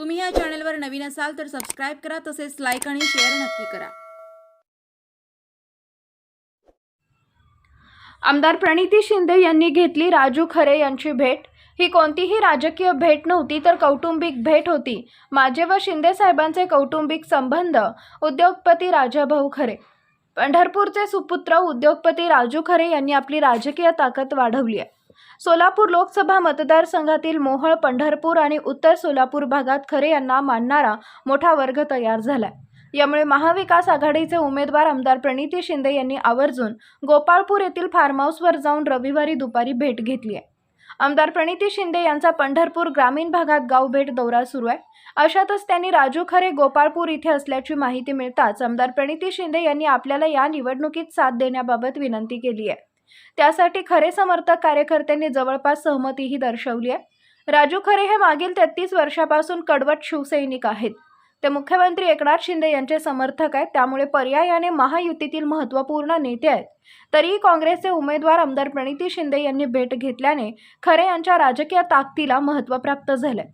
तुम्ही या चॅनलवर नवीन असाल तर सबस्क्राईब करा तसेच लाईक आणि शेअर नक्की करा. आमदार प्रणिती शिंदे यांनी घेतली राजू खरे यांची भेट. ही कोणतीही राजकीय भेट नव्हती तर कौटुंबिक भेट होती. माझे व शिंदे साहेबांचे कौटुंबिक संबंध उद्योगपती राजाभाऊ खरे. पंढरपूरचे सुपुत्र उद्योगपती राजू खरे यांनी आपली राजकीय ताकद वाढवली आहे. सोलापूर लोकसभा मतदारसंघातील मोहळ पंढरपूर आणि उत्तर सोलापूर भागात खरे यांना मानणारा मोठा वर्ग तयार झालाय. यामुळे महाविकास आघाडीचे उमेदवार आमदार प्रणिती शिंदे यांनी आवर्जून गोपाळपूर येथील फार्म हाऊसवर जाऊन रविवारी दुपारी भेट घेतली आहे. आमदार प्रणिती शिंदे यांचा पंढरपूर ग्रामीण भागात गाव भेट दौरा सुरू आहे. अशातच त्यांनी राजू खरे गोपाळपूर इथे असल्याची माहिती मिळताच आमदार प्रणिती शिंदे यांनी आपल्याला या निवडणुकीत साथ देण्याबाबत विनंती केली आहे. त्यासाठी खरे समर्थक कार्यकर्त्यांनी जवळपास सहमतीही दर्शवली आहे. राजू खरे हे मागील तेहतीस वर्षापासून कडवट शिवसैनिक आहेत. ते मुख्यमंत्री एकनाथ शिंदे यांचे समर्थक आहेत. त्यामुळे पर्यायाने महायुतीतील महत्त्वपूर्ण नेते आहेत. तरीही काँग्रेसचे उमेदवार आमदार प्रणिती शिंदे यांनी भेट घेतल्याने खरे यांच्या राजकीय ताकदीला महत्त्व प्राप्त झालंय.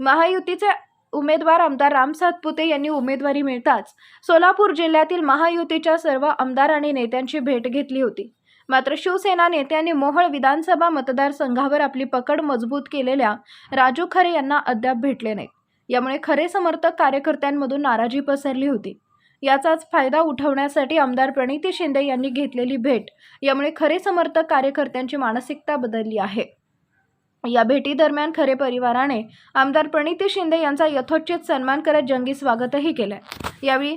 महायुतीचे उमेदवार आमदार राम सातपुते यांनी उमेदवारी मिळताच सोलापूर जिल्ह्यातील महायुतीच्या सर्व आमदार आणि नेत्यांची भेट घेतली होती. मात्र शिवसेना नेत्यांनी मोहोळ विधानसभा मतदारसंघावर आपली पकड मजबूत केलेल्या राजू खरे यांना अद्याप भेटले नाही यामुळे खरे समर्थक कार्यकर्त्यांमधून नाराजी पसरली होती. याचाच फायदा उठवण्यासाठी आमदार प्रणिती शिंदे यांनी घेतलेली भेट. यामुळे खरे समर्थक कार्यकर्त्यांची मानसिकता बदलली आहे. या भेटीदरम्यान खरे परिवाराने आमदार प्रणिती शिंदे यांचा यथोचित सन्मान करत जंगी स्वागतही केलं यावेळी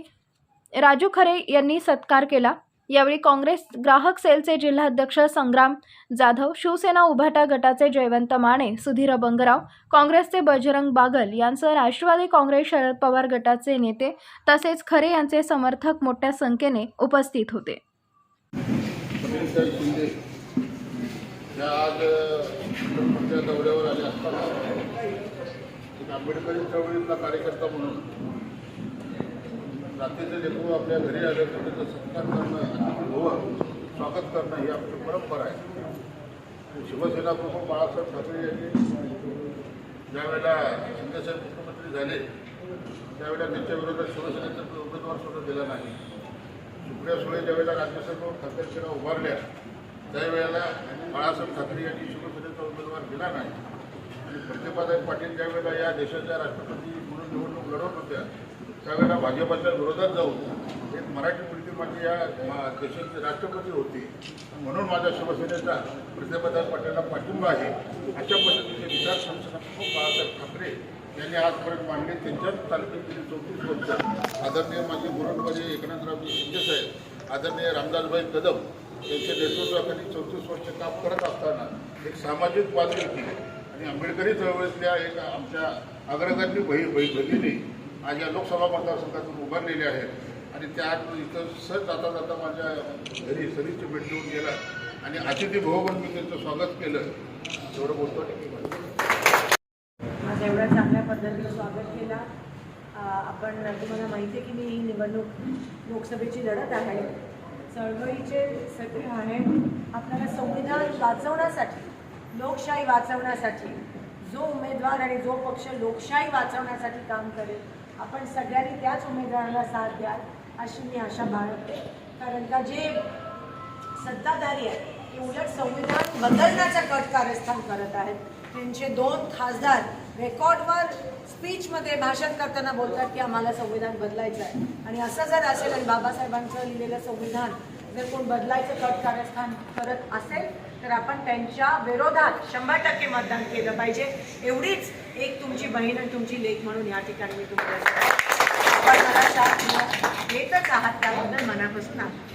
राजू खरे यांनी सत्कार केला. यावेळी काँग्रेस ग्राहक सेलचे जिल्हाध्यक्ष संग्राम जाधव शिवसेना उभाटा गटाचे जयवंत माने सुधीर बंगराव काँग्रेसचे बजरंग बागल यांसह राष्ट्रवादी काँग्रेस शरद पवार गटाचे नेते तसेच खरे यांचे समर्थक मोठ्या संख्येने उपस्थित होते. आंबेडकरी चळवळीतला कार्यकर्ता म्हणून रात्रीचे लेकरू आपल्या घरी आले तर त्याचं सत्कार करणं अतिथी स्वागत करणं ही आपली परंपरा आहे. शिवसेना प्रमुख बाळासाहेब ठाकरे यांनी ज्यावेळेला शिंदेसाहेब मुख्यमंत्री झाले त्यावेळेला त्यांच्या विरोधात शिवसेनेचा उमेदवार सुद्धा दिला नाही. सुप्रिया सुळे ज्यावेळेला राज्यसभेवर ठाकरेसेना उभारल्या त्यावेळेला बाळासाहेब ठाकरे यांनी शिवसेनेचा उमेदवार दिला नाही. आणि प्रतिभाताई पाटील ज्यावेळेला या देशाच्या राष्ट्रपती म्हणून निवडणूक लढवत होत्या त्यावेळेला भाजपाच्या विरोधात जाऊन एक मराठी मुलगी माझी या मा- देशाची राष्ट्रपती होती. म्हणून माझ्या शिवसेनेचा प्रतिभाताई पाटीलला पाठिंबा आहे. अशा पद्धतीचे विचार संसद बाळासाहेब ठाकरे यांनी आजपर्यंत मांडले. त्यांच्याच तालुक्यातील चौतीस वर्ष आदरणीय माझे गुरुमध्ये एकनाथरावजी शिंदे साहेब आदरणीय रामदासभाई कदम यांच्या नेतृत्वाखाली चौतीस वर्ष काम करत असताना एक सामाजिक बाजू होती. आणि आंबेडकरी चळवळीतल्या एक आमच्या अग्रगण्य बही बही भगिनी आज या लोकसभा मतदारसंघातून उभारलेले आहेत. आणि त्या इथं सर जाता जाता माझ्या घरी सरीची भेट देऊन गेला. आणि अतिथी भोवन मी त्यांचं स्वागत केलं. एवढं बोलतो आणि एवढ्या चांगल्या पद्धतीनं स्वागत केला. आपण तुम्हाला माहिती आहे की मी ही निवडणूक लोकसभेची लढत आहे. चळवळीचे सगळे आहे. आपल्याला संविधान वाचवण्यासाठी लोकशाही वाचवण्यासाठी जो उमेदवार आणि जो पक्ष लोकशाही वाचवण्यासाठी काम करेल आपण सगळ्यांनी त्याच उमेदवाराला साथ द्याल अशी मी आशा बाळगते. कारण का जे सत्ताधारी आहेत ते उलट संविधान बदलण्याचं कट कार्यस्थान करत आहेत. त्यांचे दोन खासदार रेकॉर्डवर स्पीचमध्ये भाषण करताना बोलतात की आम्हाला संविधान बदलायचं आहे. आणि असं जर असेल आणि बाबासाहेबांचं लिहिलेलं संविधान जर कोण बदलायचं कट कार्यस्थान करत असेल तर आपण त्यांच्या विरोधात शंभर टक्के मतदान केलं पाहिजे. एवढीच एक तुमची बहीण आणि तुमची लेख म्हणून या ठिकाणी मी तुम्हाला आपण मला साथ देतच आहात त्याबद्दल मनापासून आभार.